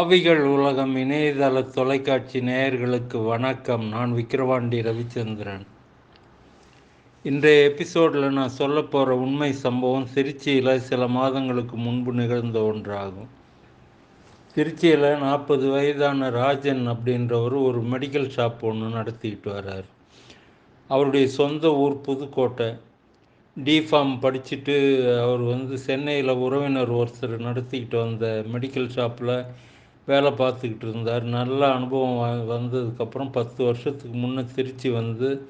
ஆவிகள் உலகம் இணையதள தொலைக்காட்சி நேயர்களுக்கு வணக்கம். நான் விக்கிரவாண்டி ரவிச்சந்திரன். இன்றைய எபிசோடில் நான் சொல்ல போகிற உண்மை சம்பவம் திருச்சியில் சில மாதங்களுக்கு முன்பு நிகழ்ந்த ஒன்றாகும். திருச்சியில் நாற்பது வயதான ராஜன் அப்படின்றவர் ஒரு மெடிக்கல் ஷாப் ஒன்று நடத்திக்கிட்டு வர்றார். அவருடைய சொந்த ஊர் புதுக்கோட்டை. டிஃபார்ம் படிச்சுட்டு அவர் வந்து சென்னையில் உறவினர் ஒருத்தர் நடத்திக்கிட்டு வந்த மெடிக்கல் ஷாப்பில் வேலை பார்த்துக்கிட்டு இருந்தார். நல்ல அனுபவம் வ- வந்ததுக்கப்புறம் பத்து வருஷத்துக்கு முன்னே திருச்சி வந்து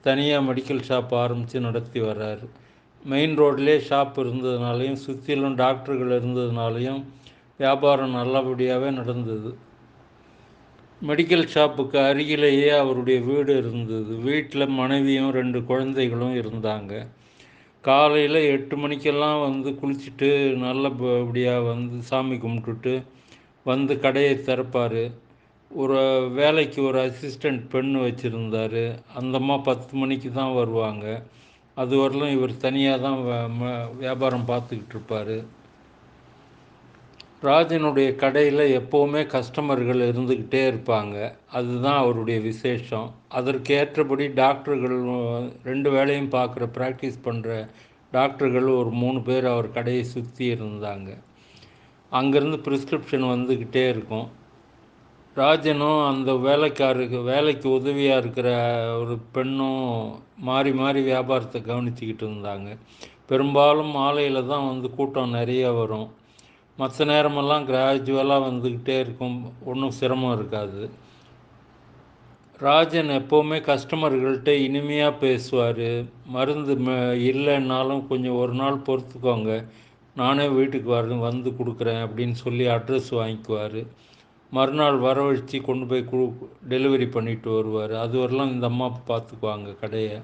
தனியாக மெடிக்கல் ஷாப் ஆரம்பித்து நடத்தி வர்றார். மெயின் ரோட்லேயே ஷாப் இருந்ததுனாலையும் சுற்றிலும் டாக்டர்கள் இருந்ததுனாலையும் வியாபாரம் நல்லபடியாகவே நடந்தது. மெடிக்கல் ஷாப்புக்கு அருகிலேயே அவருடைய வீடு இருந்தது. வீட்டில் மனைவியும் ரெண்டு குழந்தைகளும் இருந்தாங்க. காலையில் எட்டு மணிக்கெல்லாம் வந்து குளிச்சுட்டு நல்லபடியாக வந்து சாமி கும்பிட்டுட்டு வந்து கடையை திறப்பார். ஒரு வேலைக்கு ஒரு அசிஸ்டண்ட் பெண் வச்சுருந்தார். அந்தம்மா பத்து மணிக்கு தான் வருவாங்க. அது வரலும் இவர் தனியாக தான் ம- வியாபாரம் பார்த்துக்கிட்டு இருப்பார். ராஜனுடைய கடையில் எப்போவுமே கஸ்டமர்கள் இருந்துக்கிட்டே இருப்பாங்க. அதுதான் அவருடைய விசேஷம். அதற்கு ஏற்றபடி டாக்டர்கள் ரெண்டு வேலையும் பார்க்குற ப்ராக்டிஸ் பண்ணுற டாக்டர்கள் ஒரு மூணு பேர் அவர் கடையை சுற்றி இருந்தாங்க. அங்கேருந்து ப்ரிஸ்கிரிப்ஷன் வந்துக்கிட்டே இருக்கும். ராஜனும் அந்த வேலைக்காருக்கு வேலைக்கு உதவியாக இருக்கிற ஒரு பெண்ணும் மாறி மாறி வியாபாரத்தை கவனிச்சுக்கிட்டு இருந்தாங்க. பெரும்பாலும் மாலையில் தான் வந்து கூட்டம் நிறைய வரும். மற்ற நேரமெல்லாம் கிராஜுவலாக வந்துக்கிட்டே இருக்கும். ஒன்றும் சிரமம் இருக்காது. ராஜன் எப்போவுமே கஸ்டமர்கள்ட்ட இனிமையாக பேசுவார். மருந்து ம- இல்லைன்னாலும் கொஞ்சம் ஒரு நாள் பொறுத்துக்கோங்க. நானே வீட்டுக்கு வரேன் வந்து கொடுக்குறேன் அப்படின்னு சொல்லி அட்ரஸ் வாங்கிக்குவார். மறுநாள் வரவழைச்சி கொண்டு போய் கு டெலிவரி பண்ணிட்டு வருவார். அது வரலாம் இந்த அம்மா பார்த்துக்குவாங்க கடையை.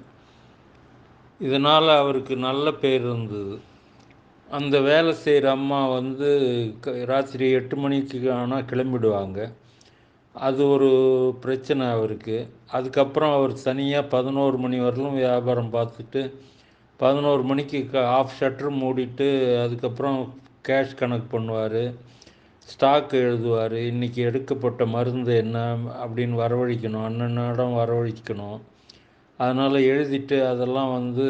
இதனால் அவருக்கு நல்ல பேர் இருந்தது. அந்த வேலை செய்கிற அம்மா வந்து க- ராத்திரி எட்டு மணிக்கு ஆனால் கிளம்பிடுவாங்க. அது ஒரு பிரச்சனை அவருக்கு. அதுக்கப்புறம் அவர் தனியாக பதினோரு மணி வரலும் வியாபாரம் பார்த்துட்டு பதினோரு மணிக்கு ஆஃப் ஷட்டர் மூடிட்டு அதுக்கப்புறம் கேஷ் கணக்கு பண்ணுவார். ஸ்டாக் எழுதுவார். இன்றைக்கி எடுக்கப்பட்ட மருந்து என்ன அப்படின்னு வரவழைக்கணும். அன்னன்னிடம் வரவழைக்கணும். அதனால் எழுதிட்டு அதெல்லாம் வந்து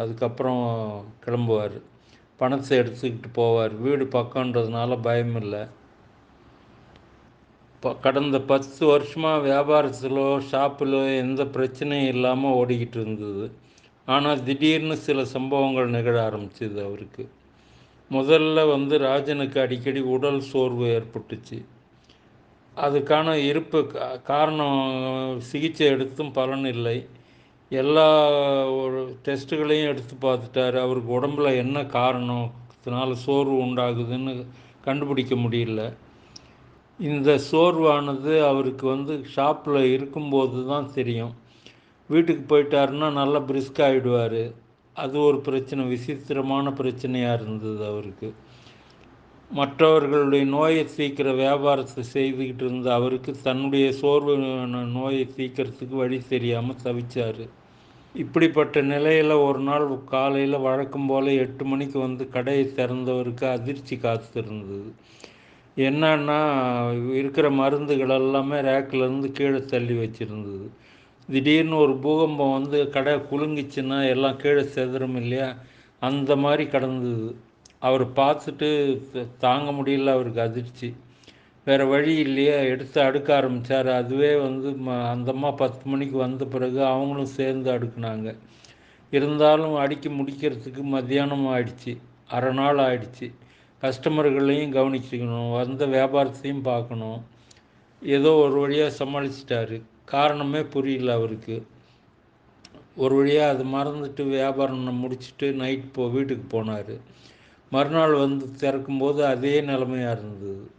அதுக்கப்புறம் கிளம்புவார். பணத்தை எடுத்துக்கிட்டு போவார். வீடு பக்கன்றதுனால பயம் இல்லை. ப கடந்த பத்து வருஷமாக வியாபாரத்திலோ ஷாப்பிலோ எந்த பிரச்சனையும் இல்லாமல் ஓடிக்கிட்டு இருந்தது. ஆனால் திடீர்னு சில சம்பவங்கள் நிகழ ஆரம்பிச்சது அவருக்கு. முதல்ல வந்து ராஜனுக்கு அடிக்கடி உடல் சோர்வு ஏற்பட்டுச்சு. அதுக்கான இருப்பு காரணம் சிகிச்சை எடுத்தும் பலன் இல்லை. எல்லா ஒரு டெஸ்ட்டுகளையும் எடுத்து பார்த்துட்டார். அவருக்கு உடம்புல என்ன காரணத்தினால சோர்வு உண்டாகுதுன்னு கண்டுபிடிக்க முடியல. இந்த சோர்வானது அவருக்கு வந்து ஷாப்பில் இருக்கும்போது தான் தெரியும். வீட்டுக்கு போயிட்டாருன்னா நல்லா பிரிஸ்க் ஆகிடுவார் அது ஒரு பிரச்சனை விசித்திரமான பிரச்சனையாக இருந்தது அவருக்கு. மற்றவர்களுடைய நோயை தீர்க்கிற வியாபாரத்தை செய்துக்கிட்டு இருந்த அவருக்கு தன்னுடைய சோர்வு நோயை சீக்கிரத்துக்கு வழி தெரியாமல் தவிச்சார். இப்படிப்பட்ட நிலையில் ஒரு நாள் காலையில் வழக்கம் போல் எட்டு மணிக்கு வந்து கடையை திறந்தவருக்கு அதிர்ச்சி காத்திருந்தது. என்னன்னா இருக்கிற மருந்துகள் எல்லாமே ரேக்கில் இருந்து கீழே தள்ளி வச்சுருந்தது. திடீர்னு ஒரு பூகம்பம் வந்து கடை குலுங்கிச்சுன்னா எல்லாம் கீழே செதறும் இல்லையா? அந்த மாதிரி கடந்தது. அவர் பார்த்துட்டு தாங்க முடியல அவருக்கு அதிர்ச்சி. வேறு வழி இல்லையா எடுத்து அடுக்க ஆரம்பித்தார் அதுவே வந்து ம- அந்தம்மா பத்து மணிக்கு வந்த பிறகு அவங்களும் சேர்ந்து அடுக்குனாங்க. இருந்தாலும் அடிக்க முடிக்கிறதுக்கு மத்தியானம் ஆயிடுச்சு. அரை நாள் ஆயிடுச்சு. கஸ்டமர்களையும் கவனிச்சுக்கணும். வந்த வியாபாரத்தையும் பார்க்கணும். ஏதோ ஒரு வழியாக சமாளிச்சிட்டாரு. காரணமே புரியல அவருக்கு. ஒரு வழியாக அது மறந்துட்டு வியாபாரம் முடிச்சுட்டு நைட் போ வீட்டுக்கு போனார். மறுநாள் வந்து திறக்கும்போது அதே நிலமையாக இருந்தது.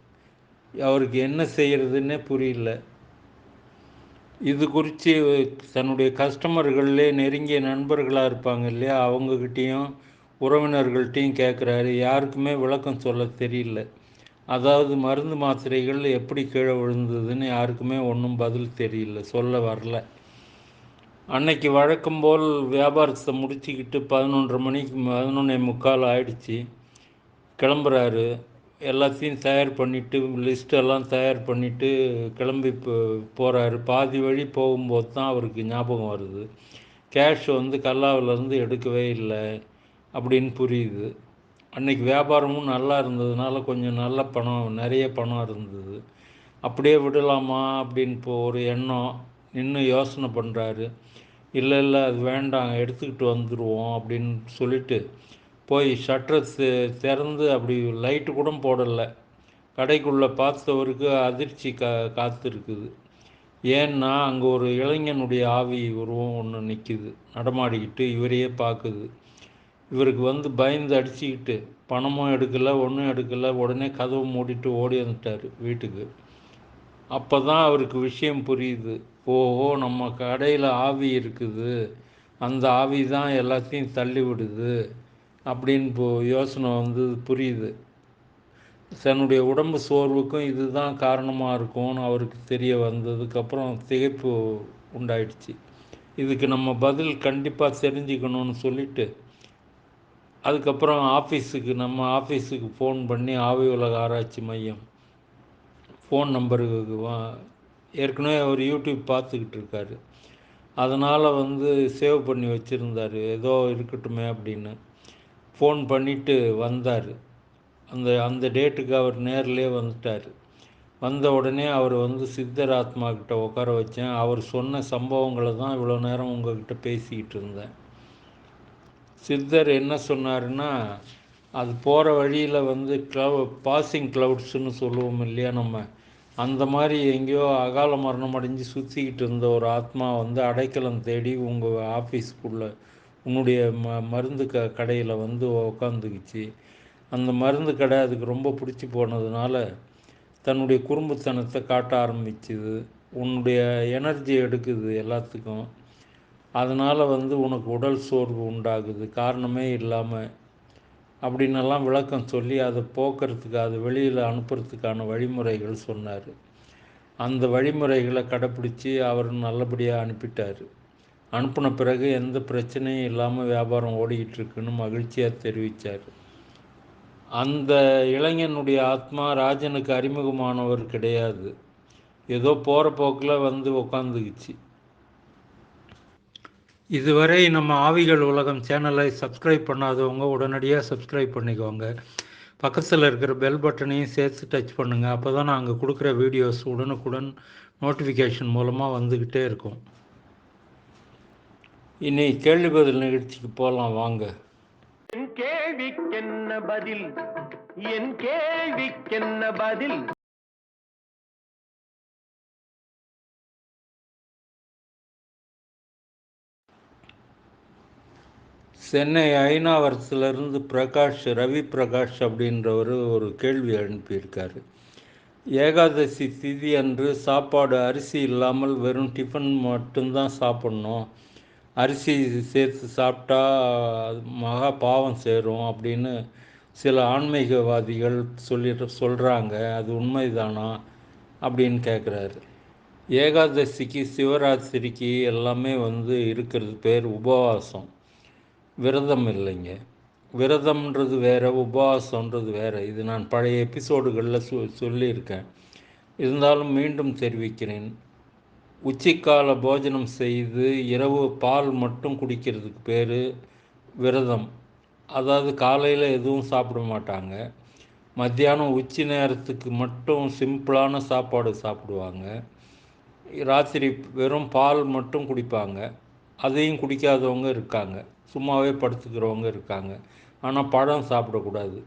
அவருக்கு என்ன செய்கிறதுன்னே புரியல. இது குறித்து தன்னுடைய கஸ்டமர்கள்லே நெருங்கிய நண்பர்களாக இருப்பாங்க இல்லையா அவங்கக்கிட்டேயும் உறவினர்கள்ட்டையும் கேட்குறாரு யாருக்குமே விளக்கம் சொல்ல தெரியல. அதாவது மருந்து மாத்திரைகள் எப்படி கீழே விழுந்ததுன்னு யாருக்குமே ஒன்றும் பதில் தெரியல சொல்ல வரல. அன்னைக்கு வழக்கம் போல் வியாபாரத்தை முடிச்சுக்கிட்டு பதினொன்றரை மணிக்கு பதினொன்னே முக்கால் ஆயிடுச்சு. கிளம்புறாரு. எல்லாத்தையும் தயார் பண்ணிவிட்டு லிஸ்ட்டெல்லாம் தயார் பண்ணிவிட்டு கிளம்பி போ போகிறாரு பாதி வழி போகும்போது தான் அவருக்கு ஞாபகம் வருது. கேஷ் வந்து கல்லாவிலேருந்து எடுக்கவே இல்லை அப்படின்னு புரியுது. அன்னைக்கு வியாபாரமும் நல்லா இருந்ததுனால கொஞ்சம் நல்ல பணம் நிறைய பணம் இருந்தது. அப்படியே விடலாமா அப்படின்னு இப்போ ஒரு எண்ணம். நின்று யோசனை பண்ணுறாரு இல்லை இல்லை அது வேண்டாம் எடுத்துக்கிட்டு வந்துடுவோம் அப்படின்னு சொல்லிட்டு போய் ஷட்டரை திறந்து அப்படி லைட்டு கூட போடலை. கடைக்குள்ளே பார்த்தவருக்கு அதிர்ச்சி கா காத்திருக்குது. ஏன்னா அங்கே ஒரு இளைஞனுடைய ஆவி உருவம் ஒன்று நிற்கிது நடமாடிக்கிட்டு இவரையே பார்க்குது. இவருக்கு வந்து பயந்து அடிச்சுக்கிட்டு பணமும் எடுக்கலை ஒன்றும் எடுக்கலை உடனே கதவு மூடிட்டு ஓடி வந்துட்டார் வீட்டுக்கு. அப்போ தான் அவருக்கு விஷயம் புரியுது. ஓஹோ நம்ம கடையில் ஆவி இருக்குது. அந்த ஆவி தான் எல்லாத்தையும் தள்ளி விடுது அப்படின்னு இப்போ யோசனை வந்து புரியுது. தன்னுடைய உடம்பு சோர்வுக்கும் இதுதான் காரணமாக இருக்கும்னு அவருக்கு தெரிய வந்ததுக்கப்புறம் திகைப்பு உண்டாயிடுச்சு. இதுக்கு நம்ம பதில் கண்டிப்பாக தெரிஞ்சுக்கணும்னு சொல்லிட்டு அதுக்கப்புறம் ஆஃபீஸுக்கு நம்ம ஆஃபீஸுக்கு ஃபோன் பண்ணி ஆவி உலக ஆராய்ச்சி மையம் ஃபோன் நம்பருக்கு வா ஏற்கனவே அவர் யூடியூப் பார்த்துக்கிட்டு இருக்காரு. அதனால் வந்து சேவ் பண்ணி வச்சுருந்தார். ஏதோ இருக்கட்டுமே அப்படின்னு. ஃபோன் பண்ணிவிட்டு வந்தார். அந்த அந்த டேட்டுக்கு அவர் நேர்லேயே வந்துட்டார். வந்த உடனே அவர் வந்து சித்தர் ஆத்மா கிட்ட உட்கார வச்சேன். அவர் சொன்ன சம்பவங்களை தான் இவ்வளோ நேரம் உங்ககிட்ட பேசிக்கிட்டு இருந்தேன். சித்தர் என்ன சொன்னாருன்னா அது போகிற வழியில் வந்து க்ளவ் பாசிங் க்ளவுட்ஸ்னு சொல்லுவோம் இல்லையா நம்ம? அந்த மாதிரி எங்கேயோ அகால மரணம் அடைஞ்சு சுற்றிக்கிட்டு இருந்த ஒரு ஆத்மா வந்து அடைக்கலம் தேடி உங்கள் ஆஃபீஸ்க்குள்ளே உன்னுடைய ம மருந்து க கடையில் வந்து உக்காந்துக்குச்சு. அந்த மருந்து கடை அதுக்கு ரொம்ப பிடிச்சி போனதுனால தன்னுடைய குறும்புத்தனத்தை காட்ட ஆரம்பிச்சுது. உன்னுடைய எனர்ஜி எடுக்குது எல்லாத்துக்கும். அதனால் வந்து உனக்கு உடல் சோர்வு உண்டாகுது காரணமே இல்லாமல் அப்படின்னெல்லாம் விளக்கம் சொல்லி அதை போக்குறதுக்கு அது வெளியில் அனுப்புறதுக்கான வழிமுறைகள் சொன்னார். அந்த வழிமுறைகளை கடைப்பிடிச்சி அவர் நல்லபடியாக அனுப்பிட்டார். அனுப்பின பிறகு எந்த பிரச்சனையும் இல்லாமல் வியாபாரம் ஓடிக்கிட்டு இருக்குன்னு மகிழ்ச்சியாக தெரிவித்தார் அந்த இளைஞனுடைய ஆத்மா ராஜனுக்கு அறிமுகமானவர் கிடையாது. ஏதோ போகிற போக்கில் வந்து உக்காந்துக்குச்சு. இதுவரை நம்ம ஆவிகள் உலகம் சேனலை சப்ஸ்கிரைப் பண்ணாதவங்க உடனடியாக சப்ஸ்கிரைப் பண்ணிக்கோங்க. பக்கத்தில் இருக்கிற பெல் பட்டனையும் சேர்த்து டச் பண்ணுங்கள் அப்போ தான் நாங்கள் கொடுக்குற வீடியோஸ் உடனுக்குடன் நோட்டிஃபிகேஷன் மூலமாக வந்துக்கிட்டே இருக்கும். இனி கேள்வி பதில் நிகழ்ச்சிக்கு போகலாம் வாங்க. என் கேள்விக்கென்ன பதில்? என் கேள்விக்கென்ன பதில்? சென்னை ஐநாவரத்துலேருந்து பிரகாஷ் ரவி பிரகாஷ் அப்படின்றவர் ஒரு கேள்வி அனுப்பியிருக்கார். ஏகாதசி திதி அன்று சாப்பாடு அரிசி இல்லாமல் வெறும் டிஃபன் மட்டும்தான் சாப்பிட்ணும். அரிசி சேர்த்து சாப்பிட்டா அது மகா பாவம் சேரும் அப்படின்னு சில ஆன்மீகவாதிகள் சொல்லிட்டு சொல்கிறாங்க அது உண்மைதானா அப்படின்னு கேட்குறாரு ஏகாதசிக்கு சிவராத்திரிக்கு எல்லாமே வந்து இருக்கிறது பேர் உபவாசம். விரதம் இல்லைங்க விரதம்ன்றது வேறு உபவாசன்றது வேறு. இது நான் பழைய எபிசோடுகளில் சொ சொல்லியிருக்கேன். இருந்தாலும் மீண்டும் தெரிவிக்கிறேன். உச்சிக்கால போஜனம் செய்து இரவு பால் மட்டும் குடிக்கிறதுக்கு பேர் விரதம். அதாவது காலையில் எதுவும் சாப்பிட மாட்டாங்க. மத்தியானம் உச்சி நேரத்துக்கு மட்டும் சிம்பிளான சாப்பாடு சாப்பிடுவாங்க. ராத்திரி வெறும் பால் மட்டும் குடிப்பாங்க. அதையும் குடிக்காதவங்க இருக்காங்க. சும்மாவே படுத்துக்கிறவங்க இருக்காங்க. ஆனால் பழம் சாப்பிடக்கூடாது.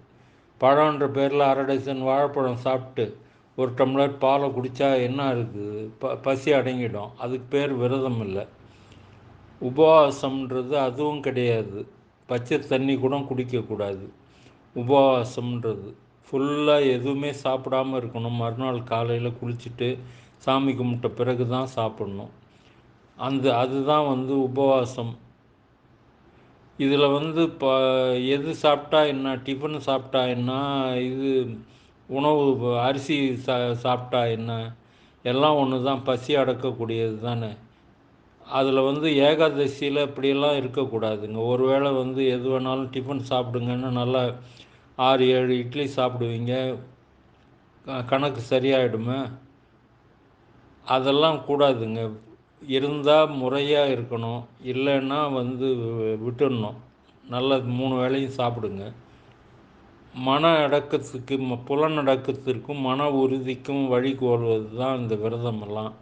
பழம்ன்ற பேரில் அரை டசன் வாழைப்பழம் சாப்பிட்டு ஒரு டம்ளர் பாலை குடித்தா என்ன இருக்குது ப பசி அடங்கிடும். அதுக்கு பேர் விரதம் இல்லை. உபவாசம்ன்றது அதுவும் கிடையாது. பச்சை தண்ணி கூட குடிக்கக்கூடாது உபவாசம்ன்றது ஃபுல்லாக எதுவுமே சாப்பிடாம இருக்கணும். மறுநாள் காலையில் குளிச்சுட்டு சாமி கும்பிட்ட பிறகு தான் சாப்பிட்ணும். அந்த அதுதான் வந்து உபவாசம். இதில் வந்து இப்போ எது சாப்பிட்டா என்ன டிஃபன் சாப்பிட்டா என்ன இது உணவு அரிசி சா சாப்பிட்டா என்ன எல்லாம் ஒன்று தான் பசி அடக்கக்கூடியது தானே. அதில் வந்து ஏகாதசியில் இப்படியெல்லாம் இருக்கக்கூடாதுங்க. ஒருவேளை வந்து எது வேணாலும் டிஃபன் சாப்பிடுங்கன்னு நல்லா ஆறு ஏழு இட்லி சாப்பிடுவீங்க. க- கணக்கு சரியாயிடுமே. அதெல்லாம் கூடாதுங்க. இருந்தால் முறையாக இருக்கணும். இல்லைன்னா வந்து விட்டுடணும். நல்ல மூணு வேளையும் சாப்பிடுங்க. மன அடக்கத்துக்கு ம- புலனடக்கத்திற்கும் மன உறுதிக்கும் வழி கோருவது தான் இந்த விரதமெல்லாம்.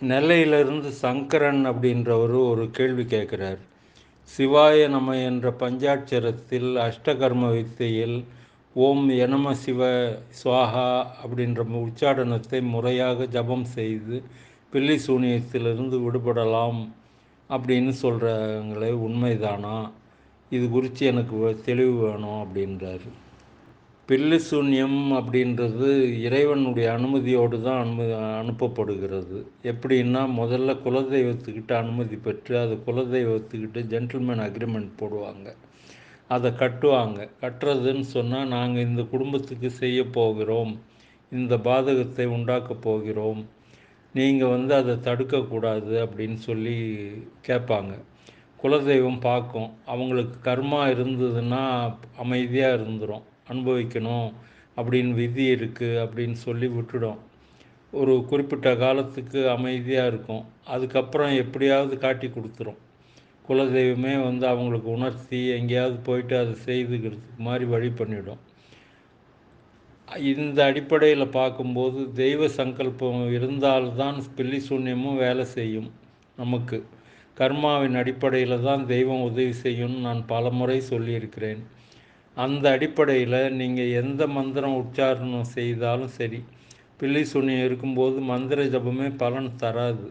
நெல்லையிலிருந்து சங்கரன் அப்படின்றவர் ஒரு கேள்வி கேட்குறார். சிவாய நம என்ற பஞ்சாட்சரத்தில் அஷ்டகர்ம வித்தையில் ஓம் எனம சிவ சுவாஹா அப்படின்ற உச்சாடனத்தை முறையாக ஜபம் செய்து பில்லி சூனியத்திலிருந்து விடுபடலாம் அப்படின்னு சொல்கிறாங்களே உண்மைதானா? இது குறித்து எனக்கு தெளிவு வேணும் அப்படின்றாரு. பில்லி சூன்யம் அப்படின்றது இறைவனுடைய அனுமதியோடு தான் அனும அனுப்பப்படுகிறது. எப்படின்னா முதல்ல குலதெய்வத்துக்கிட்ட அனுமதி பெற்று அது குலதெய்வத்துக்கிட்ட ஜென்டில்மேன் அக்ரிமெண்ட் போடுவாங்க. அதை கட்டுவாங்க. கட்டுறதுன்னு சொன்னால் நாங்கள் இந்த குடும்பத்துக்கு செய்ய போகிறோம். இந்த பாதகத்தை உண்டாக்க போகிறோம். நீங்கள் வந்து அதை தடுக்கக்கூடாது அப்படின்னு சொல்லி கேட்பாங்க. குலதெய்வம் பார்க்கும். அவங்களுக்கு கர்மா இருந்ததுன்னா அமைதியாக இருந்துரும். அனுபவிக்கணும் அப்படின்னு விதி இருக்குது அப்படின்னு சொல்லி விட்டுடும். ஒரு குறிப்பிட்ட காலத்துக்கு அமைதியாக இருக்கும். அதுக்கப்புறம் எப்படியாவது காட்டி கொடுத்துரும். குலதெய்வமே வந்து அவங்களுக்கு உணர்த்தி எங்கேயாவது போயிட்டு அதை செய்துக்கிறதுக்கு மாதிரி வழி பண்ணிடும். இந்த அடிப்படையில் பார்க்கும்போது தெய்வ சங்கல்பம் இருந்தால்தான் பில்லி சூன்யமும் வேலை செய்யும் நமக்கு. கர்மாவின் அடிப்படையில் தான் தெய்வம் உதவி செய்யும்னு நான் பல முறை சொல்லியிருக்கிறேன். அந்த அடிப்படையில் நீங்கள் எந்த மந்திரம் உச்சாரணம் செய்தாலும் சரி பில்லி சூன்யம் இருக்கும்போது மந்திர ஜபமே பலன் தராது.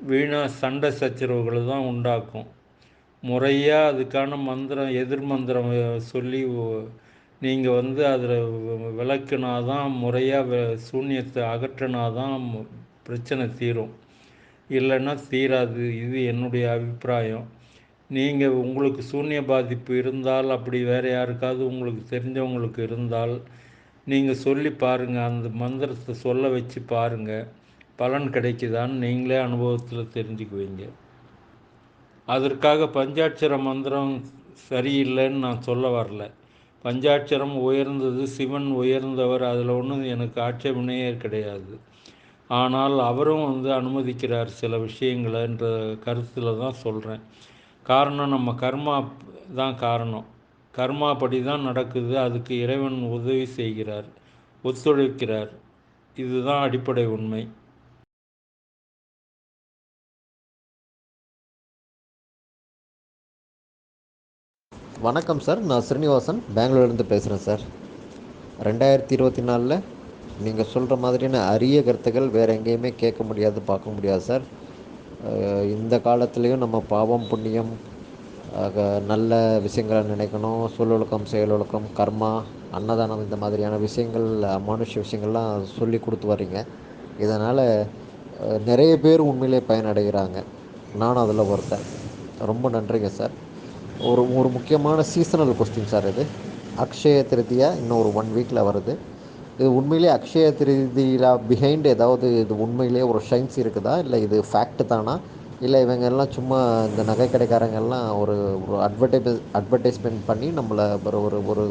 வீணாக சண்டை சச்சரவுகளை தான் உண்டாக்கும். முறையாக அதுக்கான மந்திரம் எதிர் மந்திரம் சொல்லி நீங்கள் வந்து அதில் விளக்குனா தான் முறையாக சூன்யத்தை அகற்றினா தான் பிரச்சனை தீரும். இல்லைன்னா தீராது. இது என்னுடைய அபிப்பிராயம். நீங்கள் உங்களுக்கு சூன்ய பாதிப்பு இருந்தால் அப்படி வேறு யாருக்காவது உங்களுக்கு தெரிஞ்சவங்களுக்கு இருந்தால் நீங்கள் சொல்லி பாருங்கள் அந்த மந்திரத்தை சொல்ல வச்சு பாருங்கள் பலன் கிடைக்குதான்னு நீங்களே அனுபவத்தில் தெரிஞ்சுக்குவீங்க. அதற்காக பஞ்சாட்சர மந்திரம் சரியில்லைன்னு நான் சொல்ல வரல. பஞ்சாட்சரம் உயர்ந்தது சிவன் உயர்ந்தவர் அதில் ஒன்றும் எனக்கு ஆட்சேபனையே கிடையாது. ஆனால் அவரும் வந்து அனுமதிக்கிறார் சில விஷயங்களைன்ற கருத்தில் தான் சொல்கிறேன் காரணம் நம்ம கர்மா தான் காரணம். கர்மா படி தான் நடக்குது. அதுக்கு இறைவன் உதவி செய்கிறார் ஒத்துழைக்கிறார். இதுதான் அடிப்படை உண்மை. வணக்கம் சார். நான் ஸ்ரீனிவாசன் பெங்களூர்லேருந்து பேசுகிறேன் சார். ரெண்டாயிரத்தி இருபத்தி நாலில் நீங்கள் சொல்கிற மாதிரியான அரிய கருத்துக்கள் வேறு எங்கேயுமே கேட்க முடியாது பார்க்க முடியாது சார். இந்த காலத்துலேயும் நம்ம பாவம் புண்ணியம் நல்ல விஷயங்களை நினைக்கணும். சொல்லொழுக்கம் செயலொழுக்கம் கர்மா அன்னதானம் இந்த மாதிரியான விஷயங்கள் மனுஷ விஷயங்கள்லாம் சொல்லி கொடுத்து வர்றீங்க. இதனால் நிறைய பேர் உண்மையிலே பயனடைகிறாங்க. நானும் அதில் ஒருத்தன். ரொம்ப நன்றிங்க சார். ஒரு ஒரு முக்கியமான சீசனல் கொஸ்டின் சார் இது. அக்ஷய திருதியா இன்னும் ஒரு ஒன் வீக்கில் வருது. இது உண்மையிலேயே அக்ஷய திருதியில் பிஹைண்ட் ஏதாவது இது உண்மையிலேயே ஒரு ஷைன்ஸ் இருக்குதா? இல்லை இது ஃபேக்ட் தானா? இல்லை இவங்க எல்லாம் சும்மா இந்த நகை கடைக்காரங்கெல்லாம் ஒரு ஒரு அட்வர்டைஸ் அட்வர்டைஸ்மெண்ட் பண்ணி நம்மளை ஒரு ஒரு ஒரு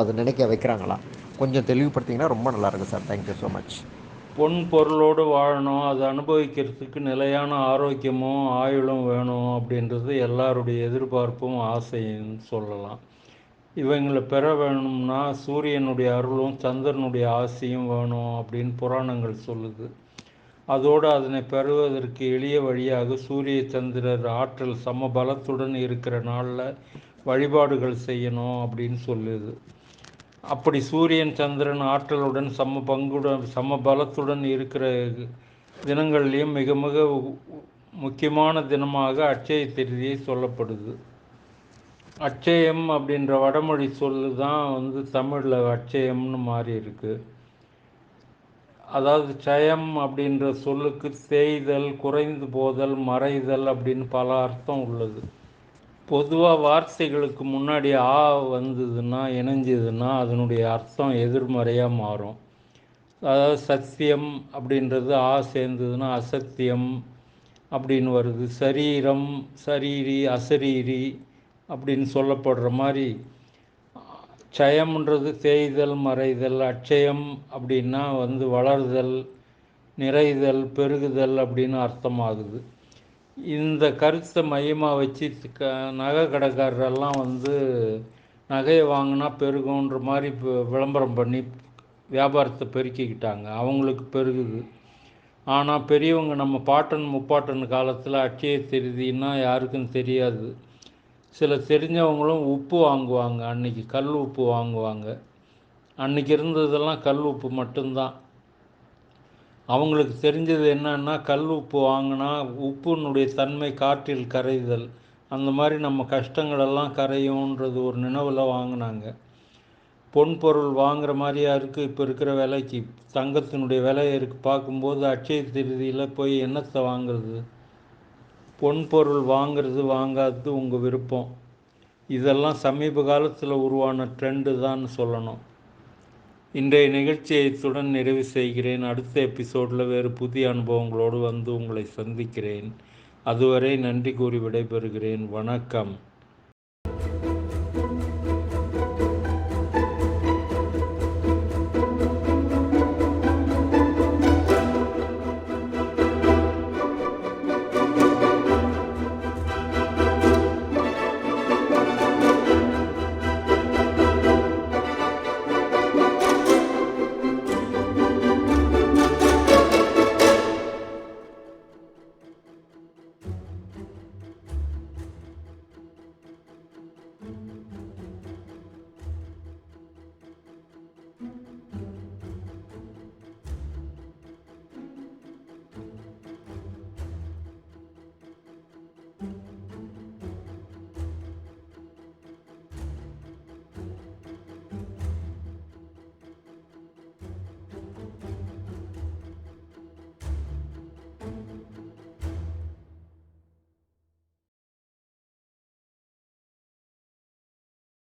அது நினைக்க வைக்கிறாங்களா? கொஞ்சம் தெளிவுபடுத்திங்கன்னா ரொம்ப நல்லாயிருக்கும் சார். தேங்க்யூ ஸோ மச் பொன் பொருளோடு வாழணும். அதை அனுபவிக்கிறதுக்கு நிலையான ஆரோக்கியமும் ஆயுளும் வேணும் அப்படின்றது எல்லாருடைய எதிர்பார்ப்பும் ஆசைன்னு சொல்லலாம். இவங்களை பெற வேணும்னா சூரியனுடைய அருளும் சந்திரனுடைய ஆசையும் வேணும் அப்படின்னு புராணங்கள் சொல்லுது. அதோடு அதனை பெறுவதற்கு எளிய வழியாக சூரிய சந்திரர் ஆற்றல் சம பலத்துடன் இருக்கிற நாளில் வழிபாடுகள் செய்யணும் அப்படின்னு சொல்லுது. அப்படி சூரியன் சந்திரன் ஆற்றலுடன் சம பங்குடன் சம பலத்துடன் இருக்கிற தினங்கள்லேயும் மிக மிக முக்கியமான தினமாக அட்சய திருதியை சொல்லப்படுது. அட்சயம் அப்படின்ற வடமொழி சொல்லு தான் வந்து தமிழில் அட்சயம்னு மாறி இருக்கு. அதாவது சயம் அப்படின்ற சொல்லுக்கு தேய்தல் குறைந்து போதல் மறைதல் அப்படின்னு பல அர்த்தம் உள்ளது. பொதுவாக வார்த்தைகளுக்கு முன்னாடி ஆ வந்ததுன்னா இணைஞ்சதுன்னா அதனுடைய அர்த்தம் எதிர்மறையாக மாறும். அதாவது சத்தியம் அப்படின்றது ஆ சேர்ந்ததுன்னா அசத்தியம் அப்படின்னு வருது. சரீரம் சரீரி அசரீரி அப்படின்னு சொல்லப்படுற மாதிரி சயம்ன்றது தேய்தல் மறைதல் அட்சயம் அப்படின்னா வந்து வளருதல் நிறைதல் பெருகுதல் அப்படின்னு அர்த்தமாகுது. இந்த கருத்தை மையமாக வச்சு க நகை கடைக்காரரெல்லாம் வந்து நகையை வாங்கினா பெருகுன்ற மாதிரி இப்போ விளம்பரம் பண்ணி வியாபாரத்தை பெருக்கிக்கிட்டாங்க. அவங்களுக்கு பெருகுது. ஆனால் பெரியவங்க நம்ம பாட்டன் முப்பாட்டன் காலத்தில் அட்சய திருதின்னா யாருக்கும் தெரியாது. சில தெரிஞ்சவங்களும் உப்பு வாங்குவாங்க. அன்னைக்கு கல் உப்பு வாங்குவாங்க. அன்னைக்கு இருந்ததெல்லாம் கல் உப்பு மட்டும்தான். அவங்களுக்கு தெரிஞ்சது என்னன்னா கல் உப்பு வாங்கினா உப்புனுடைய தன்மை காற்றில் கரைதல். அந்த மாதிரி நம்ம கஷ்டங்களெல்லாம் கரையும்ன்றது ஒரு நினைவில் வாங்கினாங்க. பொன் பொருள் வாங்குற மாதிரியா இருக்குது இப்போ இருக்கிற விலைக்கு. தங்கத்தினுடைய விலை இருக்கு. பார்க்கும்போது அச்சய திருதியில் போய் என்னத்தை வாங்குறது? பொன் பொருள் வாங்கிறது வாங்காதது உங்கள் விருப்பம். இதெல்லாம் சமீப காலத்தில் உருவான ட்ரெண்டு தான் சொல்லணும். இன்றைய நிகழ்ச்சியை இத்துடன் நிறைவு செய்கிறேன். அடுத்த எபிசோடில் வேறு புதிய அனுபவங்களோடு வந்து உங்களை சந்திக்கிறேன். அதுவரை நன்றி கூறி விடைபெறுகிறேன். வணக்கம்.